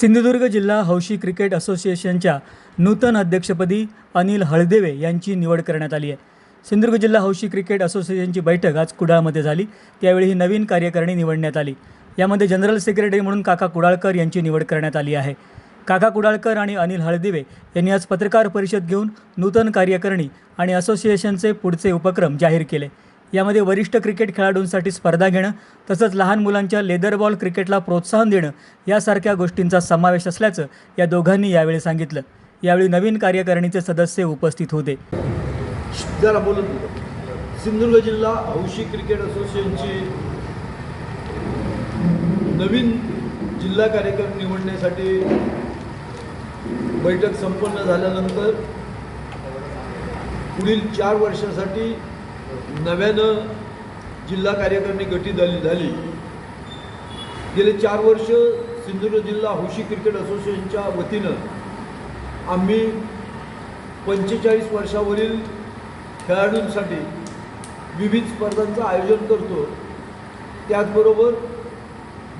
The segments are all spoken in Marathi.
सिंधुदुर्ग जिल्हा हौशी क्रिकेट असोसिएशनच्या नूतन अध्यक्षपदी अनिल हळदेवे यांची निवड करण्यात आली आहे. सिंधुदुर्ग जिल्हा हौशी क्रिकेट असोसिएशनची बैठक आज कुडाळमध्ये झाली. त्यावेळी ही नवीन कार्यकारिणी निवडण्यात आली. यामध्ये जनरल सेक्रेटरी म्हणून काका कुडाळकर यांची निवड करण्यात आली आहे. काका कुडाळकर आणि अनिल हळदिवे यांनी आज पत्रकार परिषद घेऊन नूतन कार्यकारिणी आणि असोसिएशनचे पुढचे उपक्रम जाहीर केले. यामध्ये वरिष्ठ क्रिकेट खेळाडूंसाठी स्पर्धा घेणं तसंच लहान मुलांच्या लेदरबॉल क्रिकेटला प्रोत्साहन देणं यासारख्या गोष्टींचा समावेश असल्याचं या दोघांनी यावेळी सांगितलं. यावेळी नवीन कार्यकारिणीचे सदस्य उपस्थित होते. जरा बोलत सिंधुदुर्ग जिल्हा हौशी क्रिकेट असोसिएशनची नवीन जिल्हा कार्यक्रम निवडण्यासाठी बैठक संपन्न झाल्यानंतर पुढील चार वर्षासाठी नव्यानं जिल्हा कार्यकारिणी गठीत झाली झाली. गेले चार वर्ष सिंधुदुर्ग जिल्हा हौशी क्रिकेट असोसिएशनच्या वतीनं आम्ही पंचेचाळीस वर्षावरील खेळाडूंसाठी विविध स्पर्धांचं आयोजन करतो. त्याचबरोबर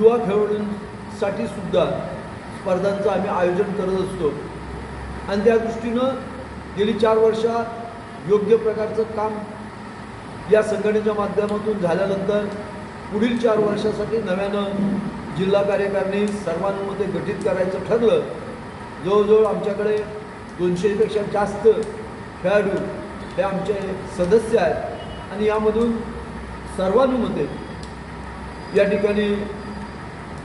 युवा खेळाडूंसाठी सुद्धा स्पर्धांचं आम्ही आयोजन करत असतो. आणि त्या दृष्टीनं गेली चार वर्षात योग्य प्रकारचं काम या संघटनेच्या माध्यमातून झाल्यानंतर पुढील चार वर्षासाठी नव्यानं जिल्हा कार्यकारिणी सर्वांमध्ये गठीत करायचं ठरलं. जवळजवळ आमच्याकडे दोनशेपेक्षा जास्त खेळाडू हे आमचे सदस्य आहेत. आणि यामधून सर्वानुमते या ठिकाणी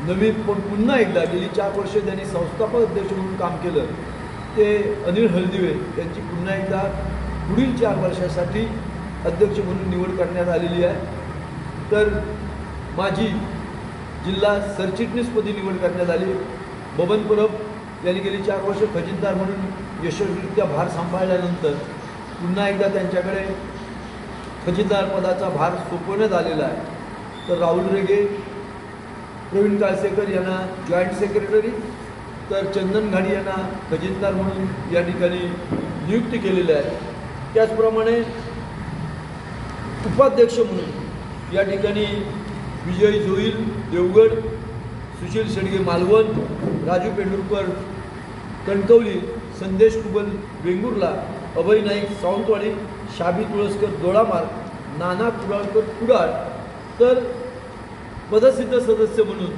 नवीन पण पुन्हा एकदा गेली चार वर्ष त्यांनी संस्थापक अध्यक्ष म्हणून काम केलं. ते अनिल हळदिवे यांची पुन्हा एकदा पुढील चार वर्षासाठी अध्यक्ष म्हणून निवड करण्यात आलेली आहे. तर माझी जिल्हा सरचिटणीसपदी निवड करण्यात आली. बबन परब यांनी गेली चार वर्ष खजिनदार म्हणून यशस्वीरित्या भार सांभाळल्यानंतर पुन्हा एकदा त्यांच्याकडे खजिनदार पदाचा भार सोपवण्यात आलेला आहे. तर राहुल रेगे प्रवीण काळसेकर यांना जॉईंट सेक्रेटरी तर चंदन घाडी यांना खजिनदार म्हणून या ठिकाणी नियुक्ती केलेली आहे. त्याचप्रमाणे उपाध्यक्ष म्हणून या ठिकाणी विजय जोईल देवगड सुशील शेडगे मालवण राजू पेंडुरकर कणकवली संदेश कुबल वेंगुर्ला अभय नाईक सावंतवाडी शाबी तुळसकर दोडामार्ग नाना कुडाळकर कुडाळ तर पदसिद्ध सदस्य म्हणून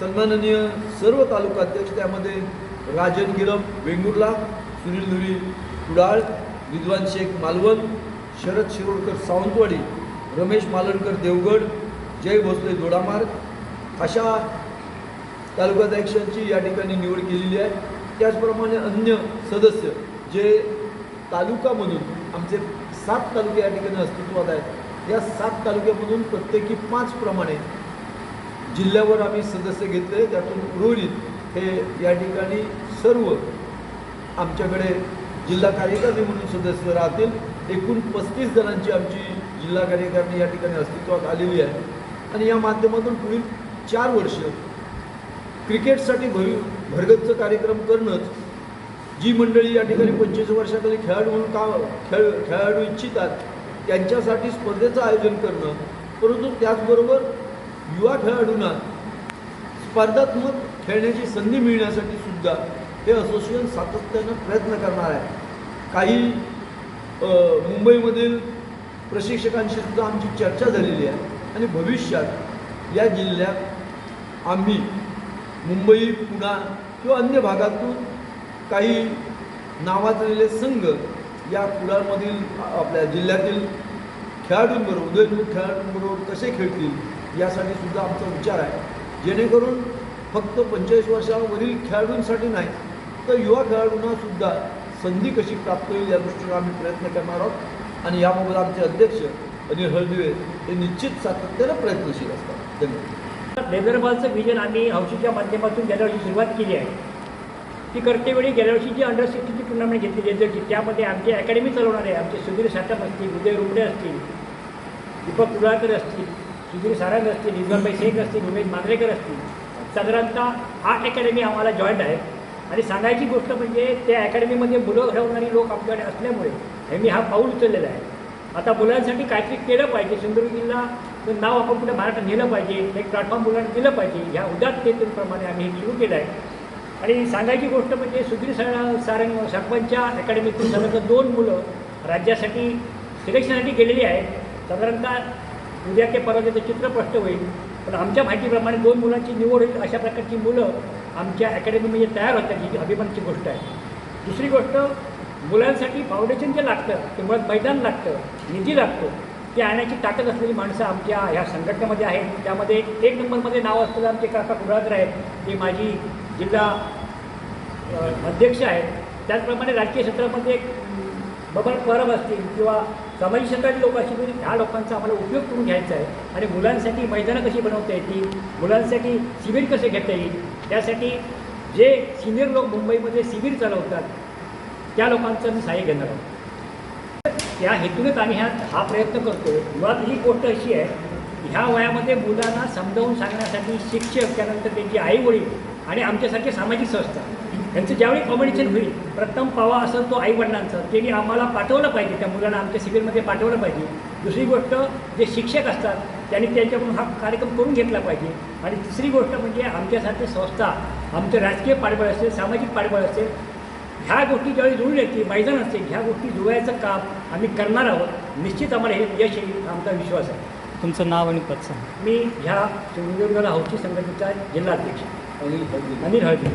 सन्माननीय सर्व तालुकाध्यक्ष त्यामध्ये राजन गिरम वेंगुर्ला सुनील धुरी कुडाळ विद्वान शेख मालवण शरद शिरोडकर सावंतवाडी रमेश मालणकर देवगड जय भोसले दोडामार्ग अशा तालुकाध्यक्षांची या ठिकाणी निवड केलेली आहे. त्याचप्रमाणे अन्य सदस्य जे तालुकामधून आमचे सात तालुके या ठिकाणी अस्तित्वात आहेत. या सात तालुक्यामधून प्रत्येकी पाच प्रमाणे जिल्ह्यावर आम्ही सदस्य घेतले. त्यातून उर्वरित हे या ठिकाणी सर्व आमच्याकडे जिल्हा कार्यकारी म्हणून सदस्य राहतील. एकूण पस्तीस जणांची आमची जिल्हा कार्यकारिणी या ठिकाणी अस्तित्वात आलेली आहे. आणि या माध्यमातून पुढील चार वर्ष क्रिकेटसाठी भवि भरगतचं कार्यक्रम करणंच जी मंडळी या ठिकाणी पंचवीस वर्षाखाली खेळाडू म्हणून का खेळ खेळाडू इच्छितात त्यांच्यासाठी स्पर्धेचं आयोजन करणं परंतु त्याचबरोबर युवा खेळाडूंना स्पर्धात्मक खेळण्याची संधी मिळण्यासाठी सुद्धा हे असोसिएशन सातत्यानं प्रयत्न करणार आहे. काही मुंबईमधील प्रशिक्षकांशी सुद्धा आमची चर्चा झालेली आहे. आणि भविष्यात या जिल्ह्यात आम्ही मुंबई पुणा किंवा अन्य भागातून काही नावाजलेले संघ या कुडाळमधील आपल्या जिल्ह्यातील खेळाडूंबरोबर उदयनूर खेळाडूंबरोबर कसे खेळतील यासाठी सुद्धा आमचा विचार आहे. जेणेकरून फक्त पंचेचाळीस वर्षावरील खेळाडूंसाठी नाही तर युवा खेळाडूंनासुद्धा संधी कशी प्राप्त होईल या दृष्टीने आम्ही प्रयत्न करणार आहोत. आणि याबाबत आमचे अध्यक्ष अनिल हळदिवे हे निश्चित सातत्यानं प्रयत्नशील असतात. धन्यवाद. लेदरबॉलचं विजन आम्ही हौशीच्या माध्यमातून गेल्या वर्षी सुरुवात केली आहे. ती करतेवेळी गेल्या वर्षी जी अंडर सिक्स्टीची टुर्नामेंट घेतली लेदरची त्यामध्ये आमची अकॅडमी चालवणारे आमचे सुधीर साठप असतील उदय रुमडे असतील दीपक कुडाळकर असतील सुधीर सारंग असतील इजवानभाई शेख असतील उमेश मांद्रेकर असतील. साधारणतः आठ अकॅडमी आम्हाला जॉईंट आहेत आणि सांगायची गोष्ट म्हणजे त्या अकॅडमीमध्ये मुलं घडवणारी लोक आपल्याकडे असल्यामुळे आम्ही हा पाऊल उचललेला आहे. आता मुलांसाठी काहीतरी केलं पाहिजे. सिंधुदुर्ग जिल्हा नाव आपण पुढे महाराष्ट्रात नेलं पाहिजे. एक प्लॅटफॉर्म मुलांना दिलं पाहिजे. ह्या उदात्तेप्रमाणे आम्ही हे सुरू केलं आहे. आणि सांगायची गोष्ट म्हणजे सुधीर सर सारंग सरपंचच्या अकॅडमीतून साधारणतः दोन मुलं राज्यासाठी सिलेक्शनसाठी गेलेली आहेत. साधारणतः उद्या ते परवा त्याचं चित्र स्पष्ट होईल. पण आमच्या माहितीप्रमाणे दोन मुलांची निवड होईल अशा प्रकारची मुलं आमच्या अकॅडमीमध्ये तयार होतात ही अभिमानची गोष्ट आहे. दुसरी गोष्ट मुलांसाठी फाउंडेशन जे लागतं ते मुळात मैदान लागतं निधी लागतो ते आणण्याची ताकद असलेली माणसं आमच्या ह्या संघटनेमध्ये आहेत. त्यामध्ये एक नंबरमध्ये नाव असलेलं आमचे काका कुडाळकर आहेत. ते माझी जिल्हा अध्यक्ष आहेत. त्याचप्रमाणे राजकीय क्षेत्रामध्ये एक बबन परब असतील किंवा सामाजिक क्षेत्रातील लोक असतील ह्या लोकांचा आम्हाला उपयोग करून घ्यायचा आहे. आणि मुलांसाठी मैदानं कशी बनवता येतील मुलांसाठी शिबिर कसे घेता येईल त्यासाठी जे सिनियर लोक मुंबईमध्ये शिबिर चालवतात त्या लोकांचं मी सहाय्य घेणार आहोत. त्या हेतूनच आम्ही ह्या हा प्रयत्न करतो मुळात ही गोष्ट अशी आहे ह्या वयामध्ये मुलांना समजावून सांगण्यासाठी शिक्षक त्यानंतर त्यांची आईवडील आणि आमच्यासारखे सामाजिक संस्था यांचं ज्यावेळी कॉम्पिटिशन होईल प्रथम पावा असेल तो आईवडिलांचा त्यांनी आम्हाला पाठवलं पाहिजे त्या मुलांना आमच्या शिबिरमध्ये पाठवलं पाहिजे. दुसरी गोष्ट जे शिक्षक असतात त्यांनी त्यांच्याकडून हा कार्यक्रम करून घेतला पाहिजे. आणि तिसरी गोष्ट म्हणजे आमच्यासारखे संस्था आमचं राजकीय पाठबळ असेल सामाजिक पाठबळ असेल ह्या गोष्टी ज्यावेळी जुळून येतील मैदान असेल ह्या गोष्टी जुळवायचं काम आम्ही करणार आहोत. निश्चित आम्हाला हे यश येईल आमचा विश्वास आहे. तुमचं नाव आणि पद सांगा. मी ह्या सिंधुदुर्गला हौशी संघटनेचा जिल्हाध्यक्ष. अनिल हळदी.